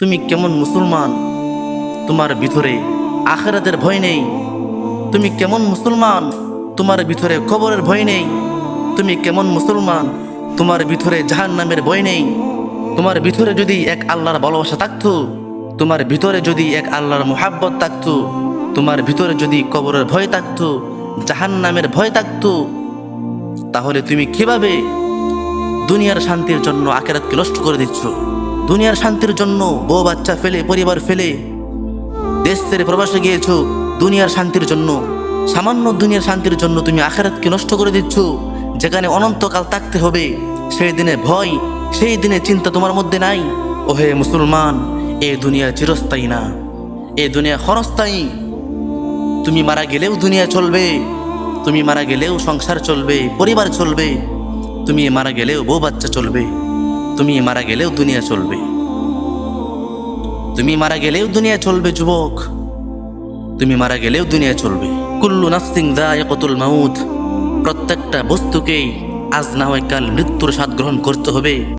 তুমি কেমন মুসলমান? তোমার ভিতরে আখেরাতের ভয় নেই। তুমি কেমন মুসলমান? তোমার ভিতরে কবরের ভয় নেই। তুমি কেমন মুসলমান? তোমার ভিতরে জাহান নামের ভয় নেই। তোমার ভিতরে যদি এক আল্লাহর ভালোবাসা থাকতো, তোমার ভিতরে যদি এক আল্লাহর মোহাব্বত থাকতো, তোমার ভিতরে যদি কবরের ভয় থাকতো জাহান নামের ভয় থাকতো, তাহলে তুমি কীভাবে দুনিয়ার শান্তির জন্য আখেরাতকে নষ্ট করে দিচ্ছ? দুনিয়ার শান্তির জন্য বউ বাচ্চা ফেলে, পরিবার ফেলে। দেশ ছেড়ে প্রবাসে গিয়েছো, দুনিয়ার শান্তির জন্য। সামান্য দুনিয়ার শান্তির জন্য তুমি আখেরাতকে নষ্ট করে দিচ্ছ। যেখানে অনন্তকাল থাকতে হবে, সেই দিনে ভয়, সেই দিনে চিন্তা তোমার মধ্যে নাই। ওহে মুসলমান, এ দুনিয়া চিরস্থায়ী না। এ দুনিয়া ক্ষণস্থায়ী। তুমি মারা গেলেও দুনিয়া চলবে, তুমি মারা গেলেও সংসার চলবে, পরিবার চলবে। তুমি মারা গেলেও বউ বাচ্চা চলবে, তুমি মারা গেলেও দুনিয়া চলবে। তুমি মারা গেলেও দুনিয়া চলবে, যুবক। তুমি মারা গেলেও দুনিয়া চলবে। কুল্লু নাফসিং কতুল মাউদ প্রত্যেকটা বস্তুকেই আজ না হয় কাল মৃত্যুর স্বাদ গ্রহণ করতে হবে।